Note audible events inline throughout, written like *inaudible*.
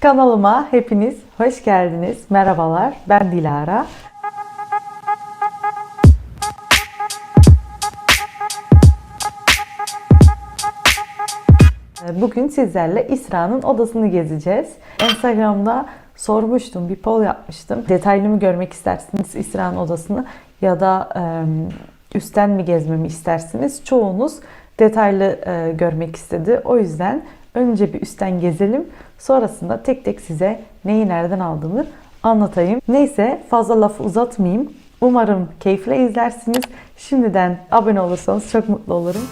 Kanalıma hepiniz hoş geldiniz. Merhabalar. Ben Dilara. Bugün sizlerle İsra'nın odasını gezeceğiz. Instagram'da sormuştum, bir poll yapmıştım. Detaylı mı görmek istersiniz İsra'nın odasını ya da e, üstten mi gezmemi istersiniz? Çoğunuz detaylı e, görmek istedi. O yüzden önce bir üstten gezelim. Sonrasında tek tek size neyi nereden aldığımı anlatayım. Neyse fazla lafı uzatmayayım. Umarım keyifle izlersiniz. Şimdiden abone olursanız çok mutlu olurum.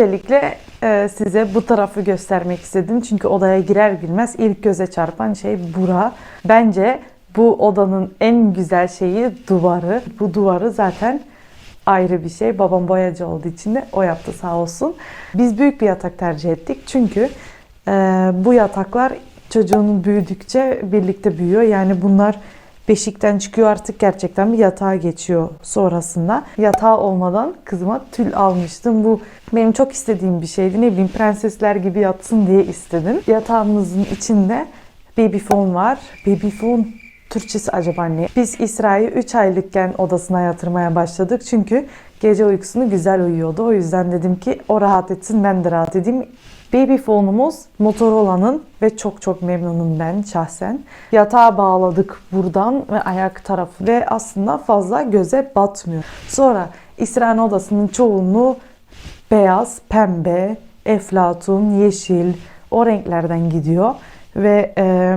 Öncelikle e, size bu tarafı göstermek istedim. Çünkü odaya girer girmez ilk göze çarpan şey bura. Bence bu odanın en güzel şeyi duvarı. Bu duvarı zaten ayrı bir şey. Babam boyacı olduğu için de o yaptı sağ olsun. Biz büyük bir yatak tercih ettik. Çünkü e, bu yataklar çocuğunun büyüdükçe birlikte büyüyor. Yani bunlar beşikten çıkıyor artık gerçekten bir yatağa geçiyor sonrasında. Yatağı olmadan kızıma tül almıştım. Bu benim çok istediğim bir şeydi. Ne bileyim prensesler gibi yatsın diye istedim. Yatağımızın içinde baby phone var. Baby phone Türkçesi acaba ne? Biz İsra'yı 3 aylıkken odasına yatırmaya başladık. Çünkü gece uykusunu güzel uyuyordu. O yüzden dedim ki o rahat etsin ben de rahat edeyim. Baby phone'umuz Motorola'nın ve çok çok memnunum ben şahsen. Yatağa bağladık buradan ve ayak tarafı ve aslında fazla göze batmıyor. Sonra İsra'nın odasının çoğunluğu beyaz, pembe, eflatun, yeşil o renklerden gidiyor ve e,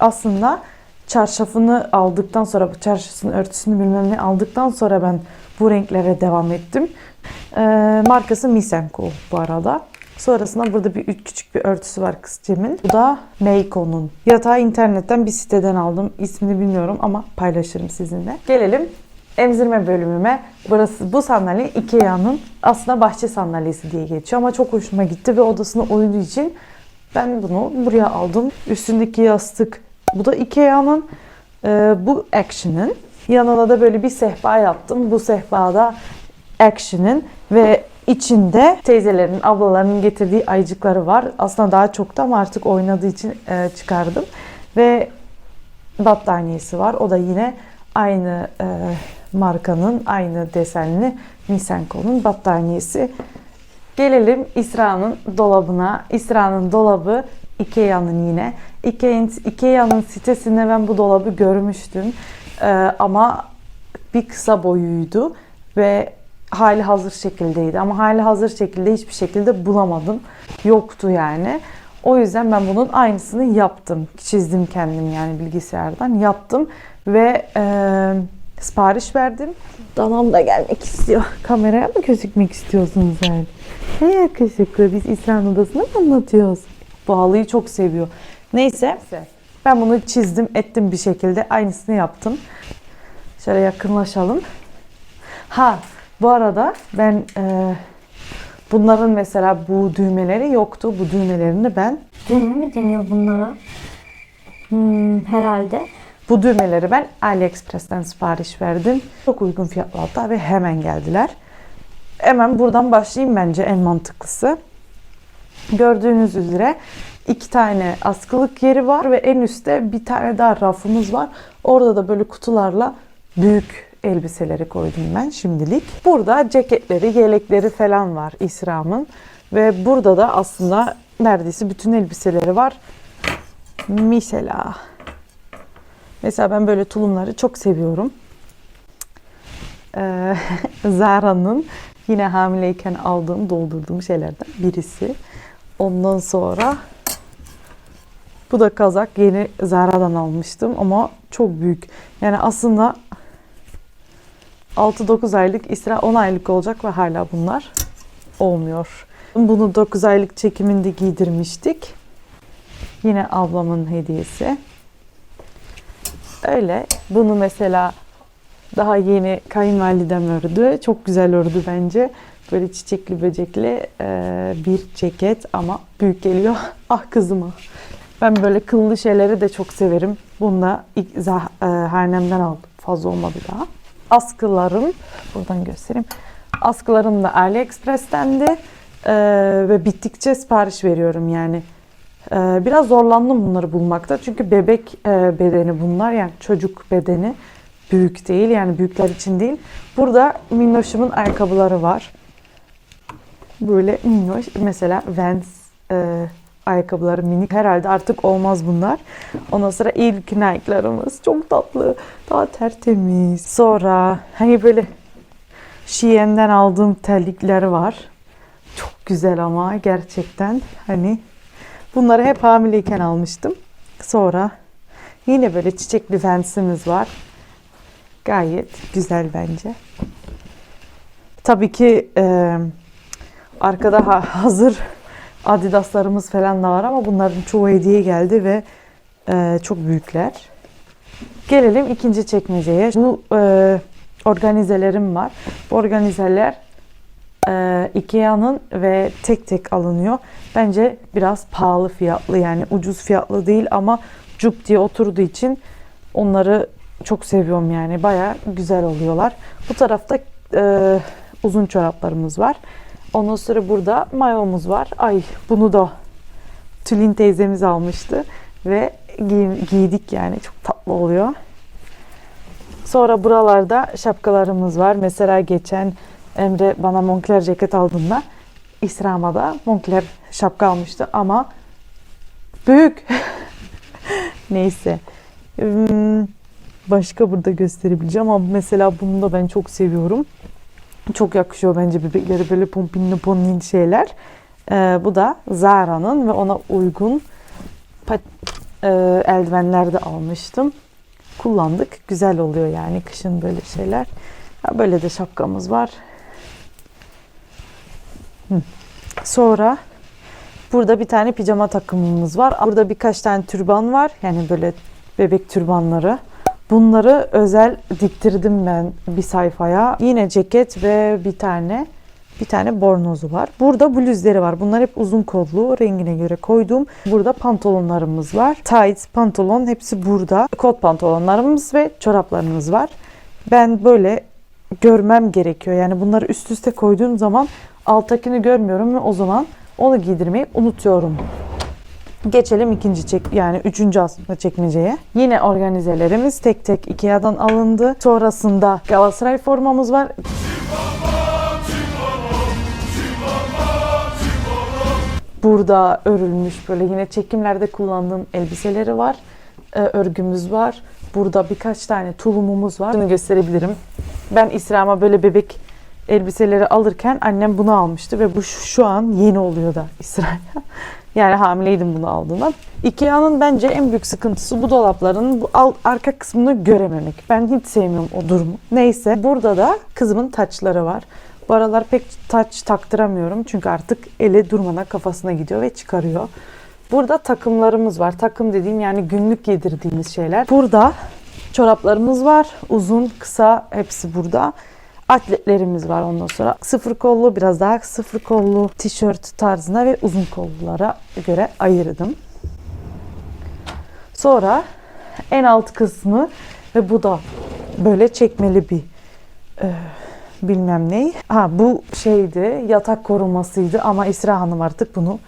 aslında çarşafını aldıktan sonra bu çarşafın örtüsünü bilmem ne aldıktan sonra ben bu renklere devam ettim. E, markası Misenko bu arada. Sonrasında burada bir üç küçük bir örtüsü var kızcığımın. Bu da Meiko'nun. Yatağı internetten bir siteden aldım. İsmini bilmiyorum ama paylaşırım sizinle. Gelelim emzirme bölümüme. Burası bu sandalye Ikea'nın aslında bahçe sandalyesi diye geçiyor ama çok hoşuma gitti ve odasına uyduğu için ben bunu buraya aldım. Üstündeki yastık bu da Ikea'nın. Ee, bu Action'ın. Yanına da böyle bir sehpa yaptım. Bu sehpada Action'ın ve içinde teyzelerin, ablalarının getirdiği ayıcıkları var. Aslında daha çoktu ama artık oynadığı için e, çıkardım. Ve battaniyesi var. O da yine aynı e, markanın, aynı desenli Nisenko'nun battaniyesi. Gelelim İsra'nın dolabına. İsra'nın dolabı Ikea'nın yine. Ikea'nın Ikea'nın sitesinde ben bu dolabı görmüştüm. Ee, ama bir kısa boyuydu ve hali hazır şekildeydi. Ama hali hazır şekilde hiçbir şekilde bulamadım. Yoktu yani. O yüzden ben bunun aynısını yaptım. Çizdim kendim yani bilgisayardan yaptım ve e, sipariş verdim. Danam da gelmek istiyor. Kameraya mı gözükmek istiyorsunuz yani? Hey yakışıklı biz İslam odasını mı anlatıyoruz? Bu halıyı çok seviyor. Neyse ben bunu çizdim ettim bir şekilde aynısını yaptım. Şöyle yakınlaşalım. Ha bu arada ben e, bunların mesela bu düğmeleri yoktu. Bu düğmelerini ben Düğme mi deniyor bunlara? Hmm, herhalde. bu düğmeleri ben AliExpress'ten sipariş verdim. Çok uygun fiyatlı hatta ve hemen geldiler. Hemen buradan başlayayım bence en mantıklısı. Gördüğünüz üzere iki tane askılık yeri var ve en üstte bir tane daha rafımız var. Orada da böyle kutularla büyük elbiseleri koydum ben şimdilik. Burada ceketleri, yelekleri falan var İsram'ın. Ve burada da aslında neredeyse bütün elbiseleri var. Mesela Mesela ben böyle tulumları çok seviyorum. Ee, *laughs* Zara'nın yine hamileyken aldığım, doldurduğum şeylerden birisi. Ondan sonra bu da kazak yeni Zara'dan almıştım ama çok büyük. Yani aslında 6-9 aylık İsra 10 aylık olacak ve hala bunlar olmuyor. Bunu 9 aylık çekiminde giydirmiştik. Yine ablamın hediyesi. Öyle. Bunu mesela daha yeni kayınvalidem ördü. Çok güzel ördü bence. Böyle çiçekli böcekli e, bir ceket ama büyük geliyor. *laughs* ah kızıma. Ben böyle kıllı şeyleri de çok severim. İlk zah- e, Harnem'den aldım. Fazla olmadı daha. Askılarım, buradan göstereyim. Askılarım da AliExpress'tendi. E, ve bittikçe sipariş veriyorum yani. Ee, Biraz zorlandım bunları bulmakta. Çünkü bebek e, bedeni bunlar. Yani çocuk bedeni. Büyük değil. Yani büyükler için değil. Burada Minnoş'umun ayakkabıları var. Böyle minnoş. Mesela Vans e, ayakkabıları minik. Herhalde artık olmaz bunlar. Ondan sonra ilk Nike'larımız. Çok tatlı. Daha tertemiz. Sonra hani böyle Shein'den aldığım terlikler var. Çok güzel ama gerçekten hani Bunları hep hamileyken almıştım. Sonra yine böyle çiçekli fensimiz var. Gayet güzel bence. Tabii ki e, arkada ha- hazır adidaslarımız falan da var ama bunların çoğu hediye geldi ve e, çok büyükler. Gelelim ikinci çekmeceye. Bu e, organizelerim var. Bu organizeler e, Ikea'nın ve tek tek alınıyor. Bence biraz pahalı fiyatlı yani ucuz fiyatlı değil ama cuk diye oturduğu için onları çok seviyorum yani baya güzel oluyorlar. Bu tarafta e, uzun çoraplarımız var. Ondan sonra burada mayomuz var. Ay bunu da Tülin teyzemiz almıştı ve giy- giydik yani çok tatlı oluyor. Sonra buralarda şapkalarımız var. Mesela geçen Emre bana Moncler ceket aldığında İsram'a da Moncler şapka almıştı ama büyük. *laughs* Neyse. Hmm, Başka burada gösterebileceğim ama mesela bunu da ben çok seviyorum. Çok yakışıyor bence bebeklere böyle pompinli pompin şeyler. Ee, bu da Zara'nın ve ona uygun pat, e, eldivenler de almıştım. Kullandık. Güzel oluyor yani kışın böyle şeyler. Ha, Böyle de şapkamız var. Hı. Sonra burada bir tane pijama takımımız var. Burada birkaç tane türban var. Yani böyle bebek türbanları. Bunları özel diktirdim ben bir sayfaya. Yine ceket ve bir tane bir tane bornozu var. Burada bluzleri var. Bunlar hep uzun kollu. Rengine göre koydum. Burada pantolonlarımız var. Tight pantolon hepsi burada. Kot pantolonlarımız ve çoraplarımız var. Ben böyle görmem gerekiyor. Yani bunları üst üste koyduğum zaman alttakini görmüyorum ve o zaman onu giydirmeyi unutuyorum. Geçelim ikinci çek yani üçüncü aslında çekmeceye. Yine organizelerimiz tek tek Ikea'dan alındı. Sonrasında Galatasaray formamız var. Burada örülmüş böyle yine çekimlerde kullandığım elbiseleri var. Ee, örgümüz var. Burada birkaç tane tulumumuz var. Bunu gösterebilirim. Ben İsram'a böyle bebek elbiseleri alırken annem bunu almıştı ve bu şu an yeni oluyor da İsrail'e. Yani hamileydim bunu aldığımda. Ikea'nın bence en büyük sıkıntısı bu dolapların bu alt, arka kısmını görememek. Ben hiç sevmiyorum o durumu. Neyse burada da kızımın taçları var. Bu aralar pek taç taktıramıyorum çünkü artık ele durmadan kafasına gidiyor ve çıkarıyor. Burada takımlarımız var. Takım dediğim yani günlük giydirdiğimiz şeyler. Burada çoraplarımız var. Uzun, kısa hepsi burada. Atletlerimiz var ondan sonra. Sıfır kollu, biraz daha sıfır kollu tişört tarzına ve uzun kollulara göre ayırdım. Sonra en alt kısmı ve bu da böyle çekmeli bir e, bilmem ne. Ha bu şeydi yatak korumasıydı ama İsra Hanım artık bunu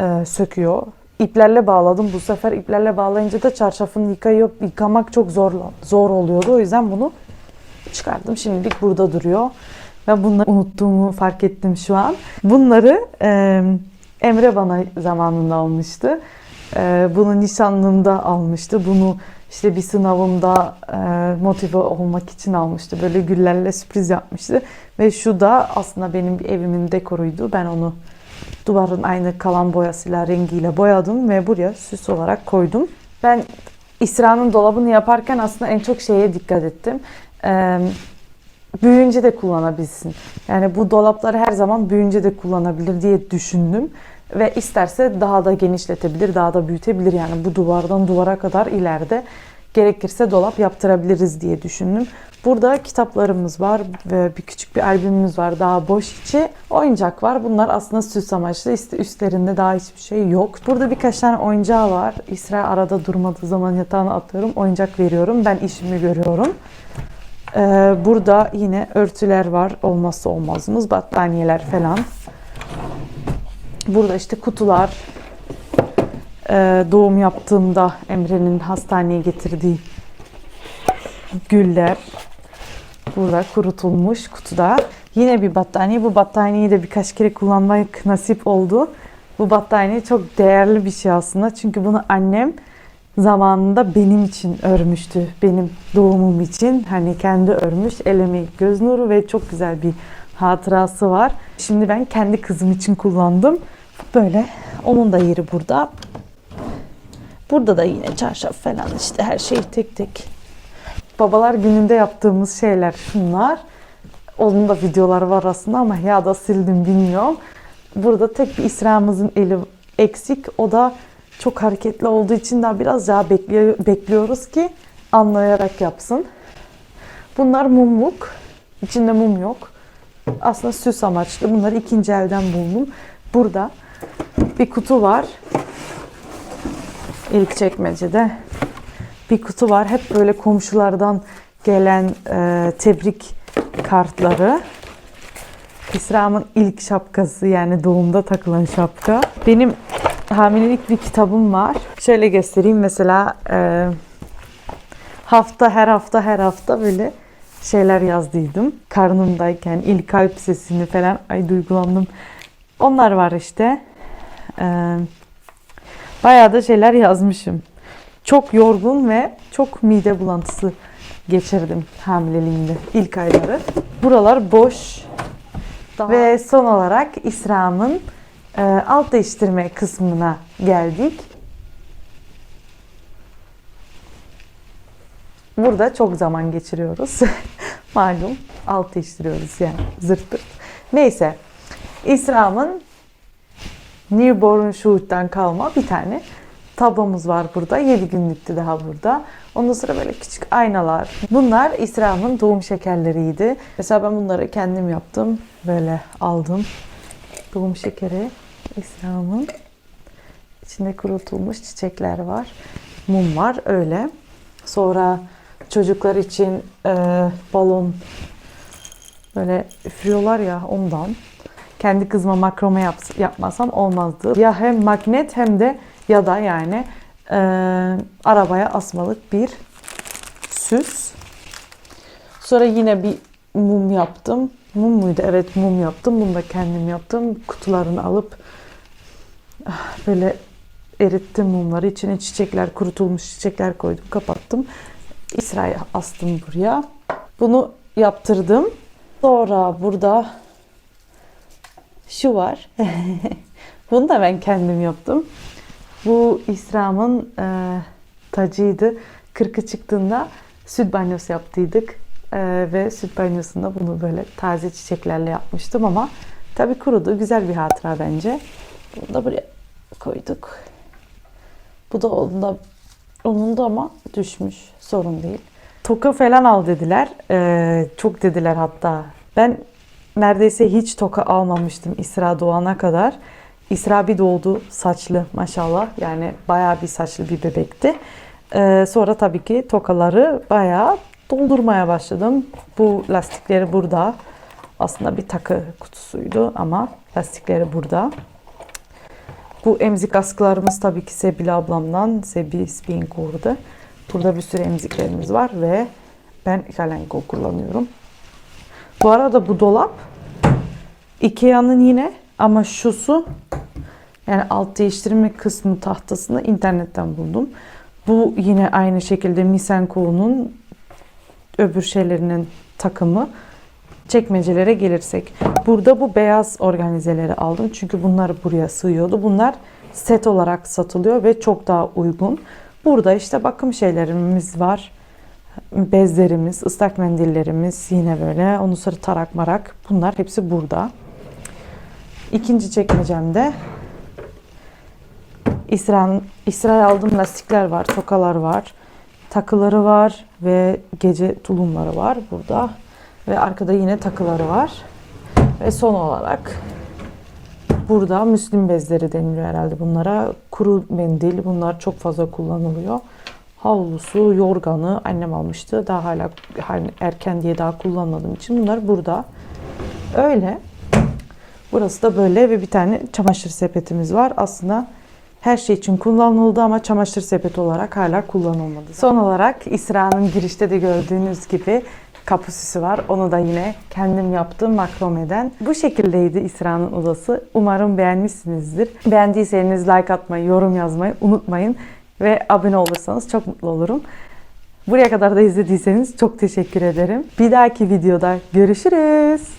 e, söküyor. İplerle bağladım. Bu sefer iplerle bağlayınca da çarşafını yıkayıp yıkamak çok zor zor oluyordu. O yüzden bunu çıkardım. Şimdilik burada duruyor. Ve bunları unuttuğumu fark ettim şu an. Bunları e, Emre bana zamanında almıştı. E, bunu nişanlımda almıştı. Bunu işte bir sınavımda e, motive olmak için almıştı. Böyle güllerle sürpriz yapmıştı. Ve şu da aslında benim evimin dekoruydu. Ben onu duvarın aynı kalan boyasıyla, rengiyle boyadım ve buraya süs olarak koydum. Ben İsra'nın dolabını yaparken aslında en çok şeye dikkat ettim. Ee, büyüyünce de kullanabilsin. Yani bu dolapları her zaman büyüyünce de kullanabilir diye düşündüm. Ve isterse daha da genişletebilir, daha da büyütebilir. Yani bu duvardan duvara kadar ileride gerekirse dolap yaptırabiliriz diye düşündüm. Burada kitaplarımız var ve bir küçük bir albümümüz var daha boş içi. Oyuncak var. Bunlar aslında süs amaçlı. Üstlerinde daha hiçbir şey yok. Burada birkaç tane oyuncağı var. İsra arada durmadığı zaman yatağına atıyorum. Oyuncak veriyorum. Ben işimi görüyorum. Ee, burada yine örtüler var. Olmazsa olmazımız. Battaniyeler falan. Burada işte kutular. Ee, doğum yaptığımda Emre'nin hastaneye getirdiği güller. Burada kurutulmuş kutuda. Yine bir battaniye. Bu battaniyeyi de birkaç kere kullanmak nasip oldu. Bu battaniye çok değerli bir şey aslında. Çünkü bunu annem zamanında benim için örmüştü. Benim doğumum için. Hani kendi örmüş. El emeği, göz nuru ve çok güzel bir hatırası var. Şimdi ben kendi kızım için kullandım. Böyle. Onun da yeri burada. Burada da yine çarşaf falan işte her şey tek tek babalar gününde yaptığımız şeyler şunlar. Onun da videoları var aslında ama ya da sildim bilmiyorum. Burada tek bir İsra'mızın eli eksik. O da çok hareketli olduğu için daha biraz daha bekliyor, bekliyoruz ki anlayarak yapsın. Bunlar mumluk. İçinde mum yok. Aslında süs amaçlı. Bunları ikinci elden buldum. Burada bir kutu var. İlk çekmecede bir kutu var. Hep böyle komşulardan gelen e, tebrik kartları. İsram'ın ilk şapkası yani doğumda takılan şapka. Benim hamilelik bir kitabım var. Şöyle göstereyim mesela e, hafta her hafta her hafta böyle şeyler yazdıydım. Karnımdayken ilk kalp sesini falan ay duygulandım. Onlar var işte. E, bayağı da şeyler yazmışım çok yorgun ve çok mide bulantısı geçirdim hamileliğimde ilk ayları. Buralar boş. Ve son olarak İsram'ın alt değiştirme kısmına geldik. Burada çok zaman geçiriyoruz. *laughs* Malum alt değiştiriyoruz yani zırt pırt. Neyse. İsram'ın newborn shoot'tan kalma bir tane tablomuz var burada. 7 günlüktü daha burada. Ondan sonra böyle küçük aynalar. Bunlar İsra'nın doğum şekerleriydi. Mesela ben bunları kendim yaptım. Böyle aldım. Doğum şekeri İsra'nın. İçinde kurutulmuş çiçekler var. Mum var öyle. Sonra çocuklar için e, balon böyle üflüyorlar ya ondan. Kendi kızıma makrome yap, yapmasam olmazdı. Ya hem magnet hem de ya da yani e, arabaya asmalık bir süs. Sonra yine bir mum yaptım. Mum muydu? Evet mum yaptım. Bunu da kendim yaptım. Kutularını alıp böyle erittim mumları. İçine çiçekler, kurutulmuş çiçekler koydum. Kapattım. İsra'yı astım buraya. Bunu yaptırdım. Sonra burada şu var. *laughs* Bunu da ben kendim yaptım. Bu İsram'ın e, tacıydı. Kırkı çıktığında süt banyosu yaptıydık. E, ve süt banyosunda bunu böyle taze çiçeklerle yapmıştım ama tabii kurudu. Güzel bir hatıra bence. Bunu da buraya koyduk. Bu da onda, onun da ama düşmüş. Sorun değil. Toka falan al dediler. E, çok dediler hatta. Ben neredeyse hiç toka almamıştım İsra doğana kadar. İsra bir doğdu saçlı maşallah. Yani bayağı bir saçlı bir bebekti. Ee, sonra tabii ki tokaları bayağı doldurmaya başladım. Bu lastikleri burada. Aslında bir takı kutusuydu ama lastikleri burada. Bu emzik askılarımız tabii ki Sebil ablamdan. Sebi Spinkord'u. Burada bir sürü emziklerimiz var ve ben Kalenko kullanıyorum. Bu arada bu dolap Ikea'nın yine ama şusu yani alt değiştirme kısmı tahtasını internetten buldum. Bu yine aynı şekilde Misenko'nun öbür şeylerinin takımı. Çekmecelere gelirsek. Burada bu beyaz organizeleri aldım. Çünkü bunlar buraya sığıyordu. Bunlar set olarak satılıyor ve çok daha uygun. Burada işte bakım şeylerimiz var. Bezlerimiz, ıslak mendillerimiz yine böyle. Ondan sonra tarak marak. Bunlar hepsi burada. İkinci çekmecemde İsrail, İsrail aldığım lastikler var, tokalar var, takıları var ve gece tulumları var burada. Ve arkada yine takıları var. Ve son olarak burada müslim bezleri deniliyor herhalde bunlara. Kuru mendil bunlar çok fazla kullanılıyor. Havlusu, yorganı annem almıştı. Daha hala hani erken diye daha kullanmadığım için bunlar burada. Öyle. Burası da böyle ve bir tane çamaşır sepetimiz var. Aslında her şey için kullanıldı ama çamaşır sepeti olarak hala kullanılmadı. Son olarak İsra'nın girişte de gördüğünüz gibi kapı süsü var. Onu da yine kendim yaptım makromeden. Bu şekildeydi İsra'nın odası. Umarım beğenmişsinizdir. Beğendiyseniz like atmayı, yorum yazmayı unutmayın. Ve abone olursanız çok mutlu olurum. Buraya kadar da izlediyseniz çok teşekkür ederim. Bir dahaki videoda görüşürüz.